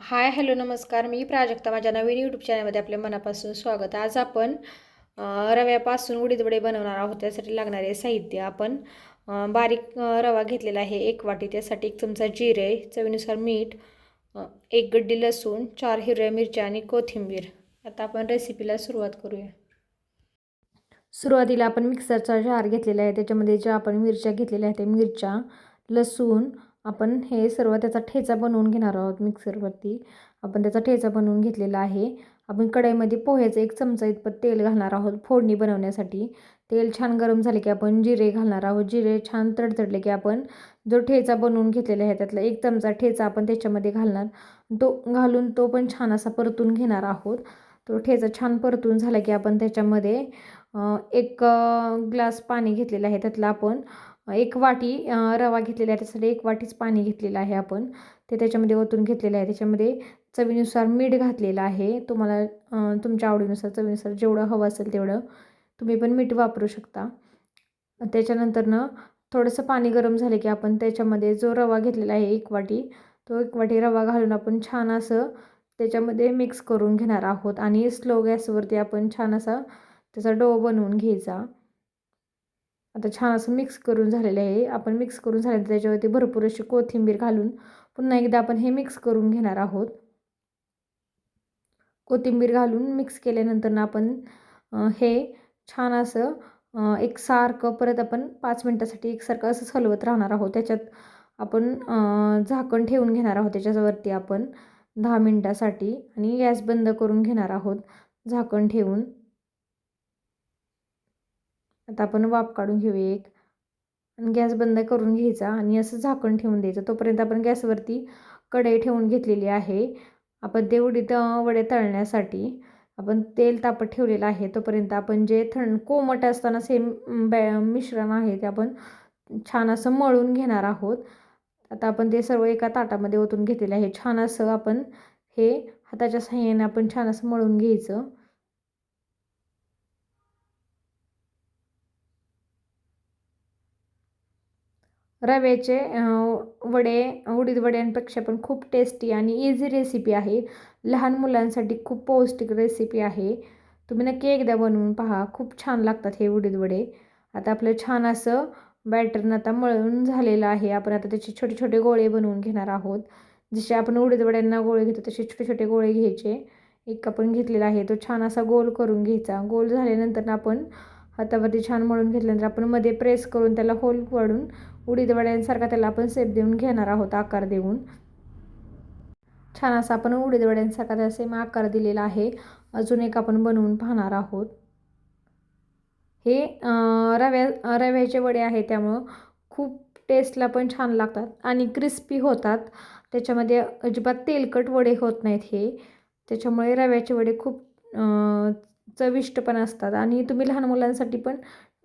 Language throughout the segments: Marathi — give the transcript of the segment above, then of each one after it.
हाय हॅलो नमस्कार. मी प्राजक्ता. माझ्या नवीन यूट्यूब चॅनलमध्ये आपल्या मनापासून स्वागत. आज आपण रव्यापासून उडीदवडे बनवणार आहोत. त्यासाठी लागणारे साहित्य. आपण बारीक रवा घेतलेला आहे एक वाटी. त्यासाठी एक चमचा जिरे चवीनुसार मीठ एक गड्डी लसूण चार हिरव्या मिरच्या आणि कोथिंबीर. आता आपण रेसिपीला सुरुवात करूया. सुरुवातीला आपण मिक्सरचा जार घेतलेला आहे. त्याच्यामध्ये ज्या आपण मिरच्या घेतलेल्या आहेत त्या मिरच्या लसूण आपण हे सर्व त्याचा ठेचा बनवून घेणार आहोत मिक्सरवरती. आपण त्याचा ठेचा बनवून घेतलेला आहे. आपण कढईमध्ये पोह्याचं एक चमचा इतपत तेल घालणार आहोत फोडणी बनवण्यासाठी. तेल छान गरम झाले की आपण जिरे घालणार आहोत. जिरे छान तडतडले की आपण जो ठेचा बनवून घेतलेला आहे त्यातला एक चमचा ठेचा आपण त्याच्यामध्ये घालणार. तो घालून तो पण छान असा परतून घेणार आहोत. तो ठेचा छान परतून झाला की आपण त्याच्यामध्ये एक ग्लास पाणी घेतलेलं आहे त्यातला आपण एक वाटी रवा घेतलेला आहे. त्यासाठी एक वाटीच पाणी घेतलेलं आहे आपण. ते त्याच्यामध्ये ओतून घेतलेलं आहे. त्याच्यामध्ये चवीनुसार मीठ घातलेलं आहे. तुम्हाला तुमच्या आवडीनुसार चवीनुसार जेवढं हवं असेल तेवढं तुम्ही पण मीठ वापरू शकता. त्याच्यानंतरनं थोडंसं पाणी गरम झाले की आपण त्याच्यामध्ये जो रवा घेतलेला आहे एक वाटी तो एक वाटी रवा घालून आपण छान असं त्याच्यामध्ये मिक्स करून घेणार आहोत. आणि स्लो गॅसवरती आपण छान असा त्याचा डो बनवून घ्यायचा. आता छान असं मिक्स करून झालेलं आहे. आपण मिक्स करून झाल्यानंतर त्याच्यावरती भरपूर अशी कोथिंबीर घालून पुन्हा एकदा आपण हे मिक्स करून घेणार आहोत. कोथिंबीर घालून मिक्स केल्यानंतर आपण हे छान असं एक सारखं परत आपण पाच मिनटासाठी एकसारखं असंच हलवत राहणार आहोत. त्याच्यात आपण झाकण ठेवून घेणार आहोत. त्याच्यावरती आपण दहा मिनटासाठी आणि गॅस बंद करून घेणार आहोत. झाकण ठेवून. आता आपण वाफ काढून घेऊया एक. आणि गॅस बंद करून घ्यायचा आणि असं झाकण ठेवून द्यायचं. तोपर्यंत आपण गॅसवरती कढई ठेवून घेतलेली आहे. आपण ते वडे तळण्यासाठी आपण तेल तापत ठेवलेलं आहे. तोपर्यंत आपण जे थंड कोमट असताना सेम बॅ मिश्रण आहे ते आपण छान असं मळून घेणार आहोत. आता आपण ते सर्व एका ताटामध्ये ओतून घेतलेले आहे. छान असं आपण हे हाताच्या साह्याने आपण छान असं मळून घ्यायचं. रव्याचे वडे उडीद वड्यांपेक्षा पण खूप टेस्टी आणि इझी रेसिपी आहे. लहान मुलांसाठी खूप पौष्टिक रेसिपी आहे. तुम्ही नक्की एकदा बनवून पहा. खूप छान लागतात हे उडीद वडे. आता आपलं छान असं बॅटरनं आता मळून झालेलं आहे. आपण आता त्याचे छोटे छोटे गोळे बनवून घेणार आहोत. जसे आपण उडीद वड्यांना गोळे घेतो तसे छोटे छोटे गोळे घ्यायचे. एक आपण घेतलेला आहे. तो छान असा गोल करून घ्यायचा. गोल झाल्यानंतर आपण हातावरती छान मळून घेतल्यानंतर आपण मध्ये प्रेस करून त्याला होल पडून उडीद वड्यांसारखा त्याला आपण सेप देऊन घेणार आहोत आकार देऊन. छान असा आपण उडीद वड्यांसारखा त्याला सेम आकार दिलेला आहे. अजून एक आपण बनवून पाहणार आहोत. हे रव्या रव्याचे वडे आहे त्यामुळं खूप टेस्टला पण छान लागतात आणि क्रिस्पी होतात. त्याच्यामध्ये अजिबात तेलकट वडे होत नाहीत हे. त्याच्यामुळे रव्याचे वडे खूप चविष्ट पण असतात. आणि तुम्ही लहान मुलांसाठी पण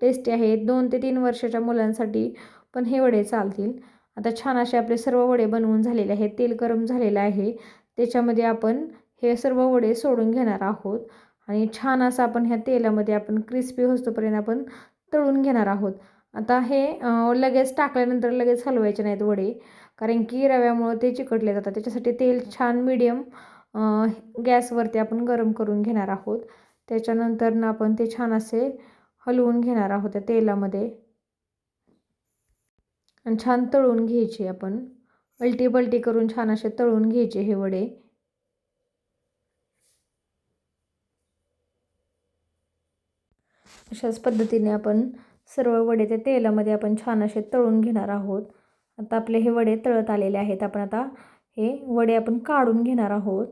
टेस्टी आहेत. दोन ते तीन वर्षाच्या मुलांसाठी पण हे वडे चालतील. आता छान असे आपले सर्व वडे बनवून झालेले आहेत. तेल गरम झालेलं आहे. त्याच्यामध्ये आपण हे सर्व वडे सोडून घेणार आहोत. आणि छान असं आपण ह्या तेलामध्ये आपण क्रिस्पी होतोपर्यंत आपण तळून घेणार आहोत. आता हे लगेच टाकल्यानंतर लगेच हलवायचे नाहीत वडे. कारण की रव्यामुळं ते चिकटले जातात. त्याच्यासाठी तेल छान मिडियम गॅसवरती आपण गरम करून घेणार आहोत. त्याच्यानंतर आपण ते छान असे हलवून घेणार आहोत त्या तेलामध्ये. आणि छान तळून घ्यायचे आपण. अलटी पलटी करून छान असे तळून घ्यायचे हे वडे. अशाच पद्धतीने आपण सर्व वडे त्या तेलामध्ये आपण छान असे तळून घेणार आहोत. आता आपले हे वडे तळत आलेले आहेत. आपण आता हे वडे आपण काढून घेणार आहोत.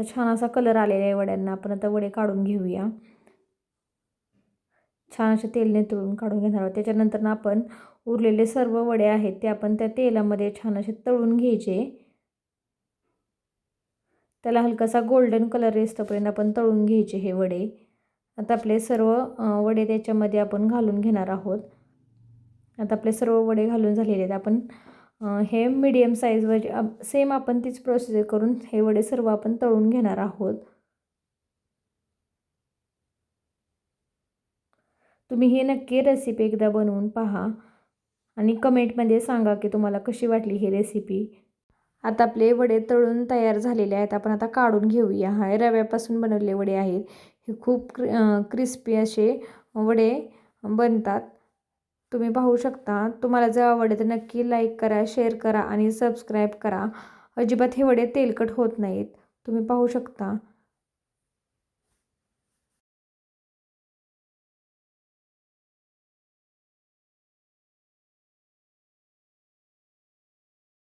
आता छान असा कलर आलेला आहे वड्यांना. आपण आता वडे काढून घेऊया. छान असे तेलने तळून काढून घेणार आहोत. त्याच्यानंतर आपण उरलेले सर्व वडे आहेत ते आपण त्या तेलामध्ये छान असे तळून घ्यायचे. त्याला हलकासा गोल्डन कलर येतोपर्यंत आपण तळून घ्यायचे हे वडे. आता आपले सर्व वडे त्याच्यामध्ये आपण घालून घेणार आहोत. आता आपले सर्व वडे घालून झालेले आहेत. आपण हे मीडियम साईजवर सेम आपण तीच प्रोसिजर करून हे वडे सर्व आपण तळून घेणार आहोत. तुम्ही ही नक्की रेसिपी एकदा बनवून पहा आणि कमेंटमध्ये सांगा की तुम्हाला कशी वाटली ही रेसिपी आता आपले वडे तळून तयार झालेले आहेत. आपण आता काढून घेऊया. हा रव्यापासून बनवलेले वडे आहेत. हे खूप क्रि क्रिस्पी असे वडे बनतात. तुम्ही पाहू शकता. तुम्हाला जर आवडले तर नक्की लाईक करा शेअर करा आणि सबस्क्राईब करा. अजिबात हे वडे तेलकट होत नाहीत. तुम्ही पाहू शकता.